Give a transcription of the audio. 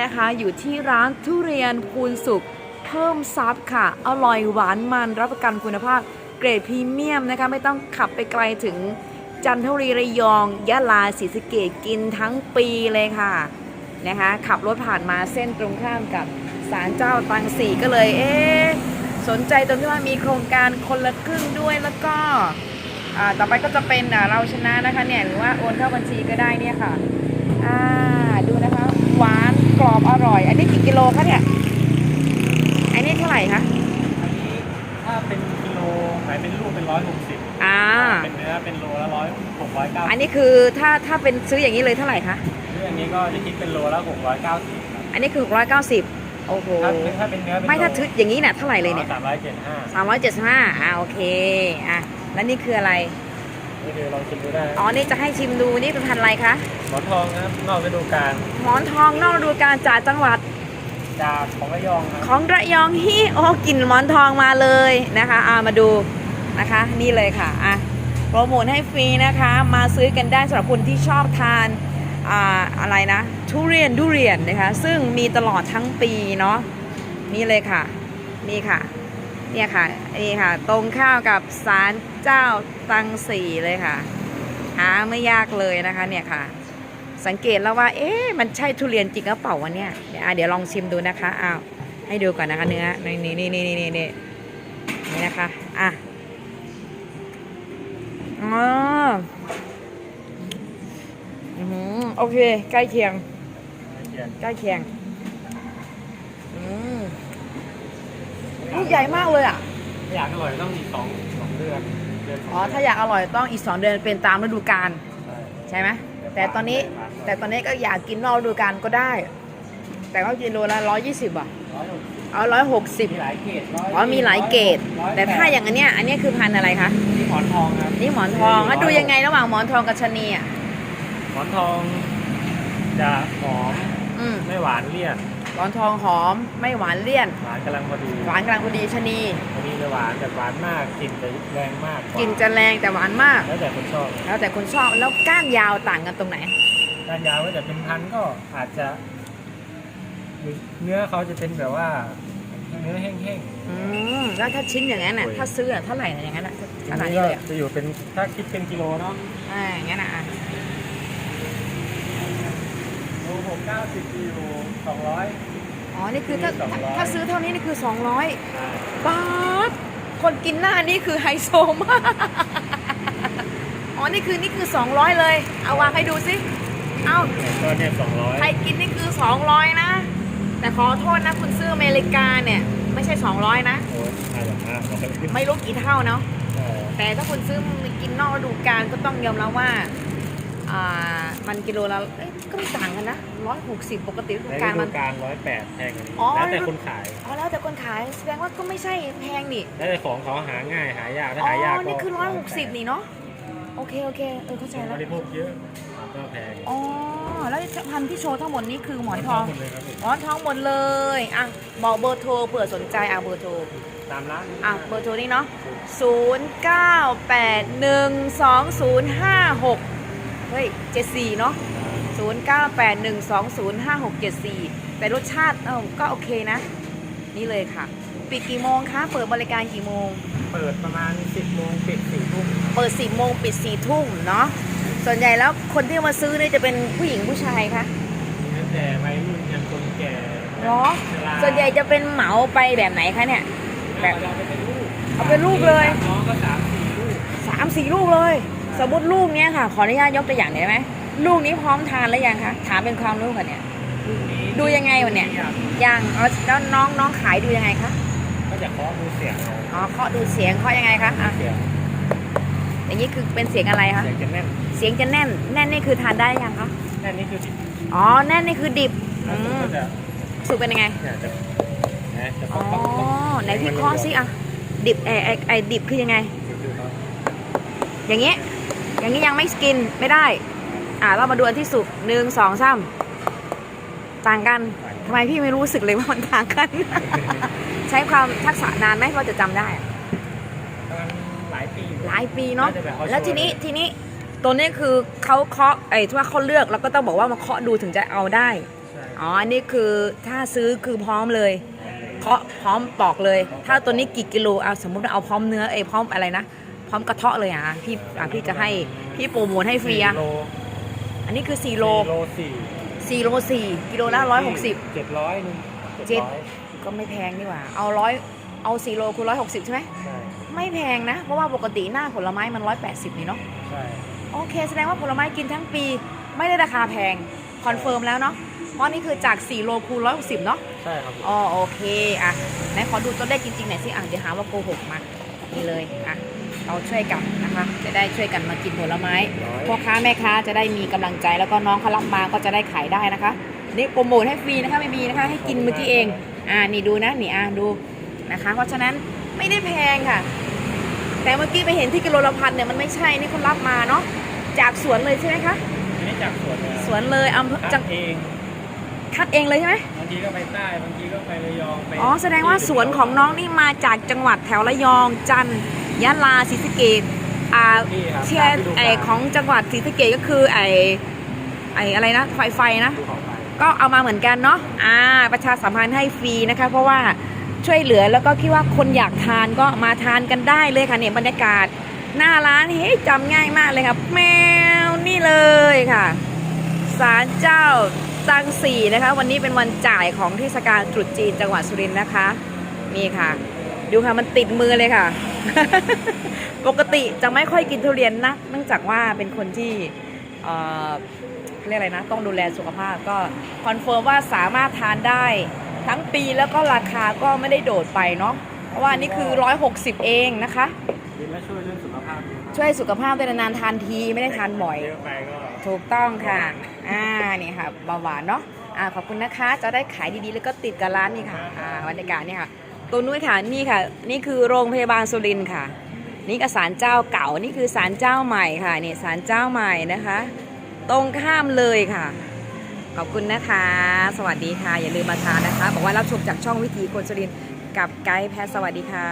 นะคะอยู่ที่ร้านทุเรียนคูณสุขเพิ่มซับค่ะ อร่อยหวานมันรับประกันคุณภาพเกรดพรีเมียมนะคะไม่ต้องขับไปไกลถึงจันทบุรีระยองยะลาศรีสะเกดกินทั้งปีเลยค่ะนะคะขับรถผ่านมาเส้นตรงข้ามกับศาลเจ้าตังสีก็เลยเอ๊สนใจตรงที่ว่ามีโครงการคนละครึ่งด้วยแล้วก็ต่อไปก็จะเป็นเราชนะนะคะเนี่ยหรือว่าโอนเข้าบัญชีก็ได้เนี่ยค่ะ อ่าดูนะคะ หวานกรอบอร่อย อันนี้กี่กิ โลคะเนี่ยอันนี้เท่าไหร่คะอันนี้ถ้าเป็นกิโลขายเป็นลูกเป็นร้อยหกสิบอ่าเป็นเนื้อเป็นโลละร้อยหกร้อยเก้าอันนี้คือถ้าถ้าเป็นซื้ออย่างนี้เลยเท่าไหร่คะซึ่งอันนี้ก็จะคิดเป็นโลละหกร้อยเก้าสิบอันนี้คือ690โอ้โหถ้าถ้าเป็นเนื้อเป็นไม่ถ้าทึดอย่างนี้เนี่ยเท่าไหร่เลยเนี่ยสามร้อยเจ็ดห้า375อ่าโอเคอะแล้วนี่คืออะไรนี่คือลองชิมดูได้อ๋อนี่จะให้ชิมดูนี่เป็นพันธุ์อะไรคะหมอนทองนะครับนอกฤดูกาลหมอนทองนอกฤดูกาลจากจังหวัด จากของระยองครับของระยองฮีโอ้กลิ่นหมอนทองมาเลยนะคะอามาดูนะคะ นี่เลยค่ะอะโปรโมทให้ฟรีนะคะ มาซื้อกันได้สำหรับคนที่ชอบทานอ่าอะไรนะทุเรียนดุเรียนนะคะ ซึ่งมีตลอดทั้งปีเนาะนี่เลยค่ะ นี่ค่ะเนี่ยค่ะนี่ค่ะ ตรงข้าวกับศาลเจ้าตังสีเลยค่ะ หาไม่ยากเลยนะคะเนี่ยค่ะ สังเกตแล้วว่า เอ๊ะมันใช่ทุเรียนจริงหรือเปล่าวะเนี่ยเดี๋ยวลองชิมดูนะคะอ้าวให้ดูก่อนนะคะเนื้อนี่นี่นี่นี่นี่นี่นี่นะคะอะอ๋อโอเค ใกล้เคียง ใกล้เคียงอือใหญ่มากเลยอะอยากอร่อยต้องอีกสองสองเดือนอ๋อ ถ้าอยากอร่อยต้องอีกสองเดือนเป็นตามฤดูกาลใช่ไหมแต่ตอนนี้ แต่ตอนนี้ก็อยากกินนอกฤดูกาลก็ได้ แต่ก็กิโลละร้อยยี่สิบอะร้อยหกสิบเอาร้อยหกสิบมีหลายเกรดร้อยอ๋อมีหลายเกรดร้อยแต่ถ้าอย่างอันเนี้ยอันเนี้ยคือพันธุ์อะไรคะนี่หมอนทองครับนี่หมอนทองแล้วดูยังไงระหว่างหมอนทองกับชะนีอะหมอนทองจะหอมอืมไม่หวานเลี่ยนหมอนทองหอมไม่หวานเลี่ยนหวานกำลังพอดีหวานกลางพอดีชะนีพอดีจะหวานแต่หวานมากกลิ่นจะแรงมากว่ากลิ่นจะแรงแต่หวานมาก แล้วแต่คนชอบแล้วแต่คนชอบแล้วก้านยาวต่างกันตรงไหน ด้านยาวก็จะเป็นพันธุ์ก็อาจจะ เนื้อเขาจะเป็นแบบว่า เนื้อแห้งอืมแล้วถ้าชิ้นอย่างนั้นน่ะโอ้ยถ้าซื้ออะเท่าไหร่อะอย่างนั้นอะๆขนาดอันนี้นี้ก็เลยอะจะอยู่เป็นถ้าคิดเป็นกิโลเนาะอ่าอย่างนั้นอะอะโลหกเก้าสิบกิโลสองร้อย อ๋อนี่คือถ้าสองร้อยถ้าซื้อเท่านี้นี่คือ 200ใช่บาทคนกินหน้านี่คือไฮโซมาก อ๋อนี่คือนี่คือ 200 เลย เอาวางให้ดูสิ เอาก็เนี่ยสองร้อยใครกินนี่คือ200นะ แต่ขอโทษนะคุณซื้ออเมริกาเนี่ย ไม่ใช่200นะ โอ้ยใช่แบบนั้นเราก็ขึ้นไม่รู้กี่เท่าเนาะใช่แต่ถ้าคุณซื้อมากินนอกฤดูกาลก็ต้องยอมรับว่าอ่า มันกิโลละเอ้ยก็ไม่ต่างกันนะ160ปกติฤดูในกาลฤดูมันกาลร้อยแปดแพงกว่านี้อ๋อแล้วแต่คนขายอ๋อแล้วแต่คนขายแสดงว่าก็ไม่ใช่แพงนี่แล้วแต่ของเขาหาง่ายหายากถ้าอ๋หายากอก็นี่คือร้อยหกสิบนี่เนาะโอเคโอเคเออเข้าใจบแล้วริโภคเยอะก็แพงอ๋อ แล้วพันธุ์ที่โชว์ทั้งหมดนี้คือหมอนทองหมดเลยครับผมหมอนทองหมดเลยอะบอกเบอร์โทรเผื่อสนใจอะเบอร์โทรตามร้านอะเบอร์โทรนี่เนาะ0 9 8 1 2 0 5 6เฮ้ย74เนาะ0 9 8 1 2 0 5 6 7 4 แต่รสชาติเออก็โอเคนะ นี่เลยค่ะ ปิดกี่โมงคะเปิดบริการกี่โมง เปิดประมาณ 10โมงปิด4ทุ่ม เปิด 10โมงปิด4ทุ่มเนาะ ส่วนใหญ่แล้วคนที่มาซื้อเนี่ยจะเป็นผู้หญิงผู้ชายคะตั้งแต่วัยรุ่นยันคนแก่เหรอชราส่วนใหญ่จะเป็นเหมาไปแบบไหนคะเนี่ย แบบเราไปเป็นลูกเอาเป็นลูกเลยน้องก็สามสี่ลูกสามสี่ลูกเลย สมมติลูกเนี้ยค่ะ ขออนุญาตยกตัวอย่างได้ไหมลูกนี้พร้อมทานแล้วยังคะถามเป็นความรู้ก่อนเนี่ยลูกนี้ดูยังไงวะเนี่ยยังเอาแล้วน้องน้องขายดูยังไงคะก็จะเคาะดูเสียงเอาอ๋อเคาะดูเสียงเคาะยังไงคะอะเสียง อย่างนี้คือเป็นเสียงอะไรคะ เสียงจะแน่นเสียงจะแน่น แน่นนี่คือทานได้ยังคะ แน่นนี่คือดิบอ๋อ แน่นนี่คือดิบแล้อืวผมมก็จะสุกเป็นยังไง เนี่ยจะนะจะอ๋อป๊อกป๊อกป๊อกไหนพี่เคาะสิอะ ดิบไอไอไอดิบคือยังไงดูเขาอย่างเงี้ย อย่างนี้ยังไม่กินไม่ได้ อ่าเรามาดูอันที่สุกหนึ่งสองสามต่างกันทำไมพี่ไม่รู้สึกเลยว่ามันต่างกัน ใช้ความทักษะนานไหมเราจะจำได้อะ ประมาณหลายปีหลายปีเนาะน่าจะแบบเขาแล้วทีนี้โชว์ทีนี้ตัวนี้คือเขาเคาะไอ้ที่ว่าเขาเลือกแล้วก็ต้องบอกว่ามาเคาะดูถึงจะเอาได้ใช่อ๋ออันนี้คือถ้าซื้อคือพร้อมเลยเคาะพร้อมปอกเลย ถ้าตัวนี้กี่กิโลเอาสมมติว่าเอาพร้อมเนื้อเอยพร้อมอะไรนะพร้อมกระเทาะเลยอะพี่อะพี่จะให้พี่โปรโมทให้ฟรีอะโลอันนี้คือ4โลโลสี่4โล4กิโลละ160เจ็ดร้อยหนึ่งเจ็ดร้อยก็ไม่แพงนี่หว่า เอาร้อยเอา4โลคูณ160ใช่ไหมใช่ ไม่แพงนะ เพราะว่าปกติหน้าผลไม้มัน 180 นี่เนาะใช่โอเค แสดงว่าผลไม้กินทั้งปีไม่ได้ราคาแพง คอนเฟิร์มแล้วเนาะเพราะนี่คือจาก 4 โลคูณ160 เนาะใช่ครับผมอ๋อโอเคอะไหนขอดูตัวเลขจริงๆหน่อยสิอะเดี๋ยวหาว่าโกหกมานี่เลยอะเราช่วยกันนะคะ จะได้ช่วยกันมากินผลไม้ร้อยพ่อค้าแม่ค้าจะได้มีกำลังใจแล้วก็น้องเขารับมาก็จะได้ขายได้นะคะ นี่โปรโมทให้ฟรีนะคะไม่มีนะคะ ให้กินเมื่อกี้เอง อ่านี่ดูนะนี่อะดูนะคะ เพราะฉะนั้นไม่ได้แพงค่ะ แต่เมื่อกี้ไปเห็นที่กิโลละพันเนี่ยมันไม่ใช่นี่เขารับมาเนาะจากสวนเลยใช่ไหมคะอันนี้จากสวนเลยสวนเลยอำเภอตัจัดงเองคัดเองเลยใช่ไหมบางทีก็ไปใต้บางทีก็ไประยองไปอ๋อแสดงว่าสวนของน้องนี่มาจากจังหวัดแถวระยอง จันทร์ยะลาศรีสะเกดอ่าที่ครับเชียร์ไอของจังหวัดศรีสะเกดก็คือไอไออะไรนะไฟไฟนะภูเขาไฟก็เอามาเหมือนกันเนาะ อ่า ประชาสัมพันธ์ให้ฟรีนะคะ เพราะว่า ช่วยเหลือแล้วก็คิดว่าคนอยากทานก็มาทานกันได้เลยค่ะเนี่ยบรรยากาศหน้าร้านเฮ้ยจำง่ายมากเลยครับแมวนี่เลยค่ะศาลเจ้าตังสีนะคะ วันนี้เป็นวันจ่ายของเทศกาลตรุษจีนจังหวัดสุรินทร์นะคะ นี่ค่ะ ดูค่ะมันติดมือเลยค่ะ ปกติจะไม่ค่อยกินทุเรียนนักเนื่องจากว่าเป็นคนที่เอ่อเรียกอะไรนะ ต้องดูแลสุขภาพก็คอนเฟิร์มว่าสามารถทานได้ ทั้งปีแล้วก็ราคาก็ไม่ได้โดดไปเนาะเพราะว่านี่คือ 160 เองนะคะกินแล้วช่วยเรื่องสุขภาพด้วยช่วยสุขภาพด้วยนานๆทานทีไม่ได้ทานบ่อย เยอะไปก็ ถูกต้องค่ะ อ่า นี่ค่ะเบาหวานเนาะ อ่า ขอบคุณนะคะ จะได้ขายดีๆ แล้วก็ติดกับร้านนี่ค่ะ อ่า บรรยากาศนี่ค่ะ ตัวนู้นค่ะ นี่ค่ะ นี่คือโรงพยาบาลสุรินทร์ค่ะ นี่ก็ศาลเจ้าเก่า นี่คือศาลเจ้าใหม่ค่ะ นี่ศาลเจ้าใหม่นะคะ ตรงข้ามเลยค่ะ ขอบคุณนะคะ สวัสดีค่ะ อย่าลืมมาทานนะคะ บอกว่ารับชมจากช่องวิธีคนสุรินกับไกด์แพทสวัสดีค่ะ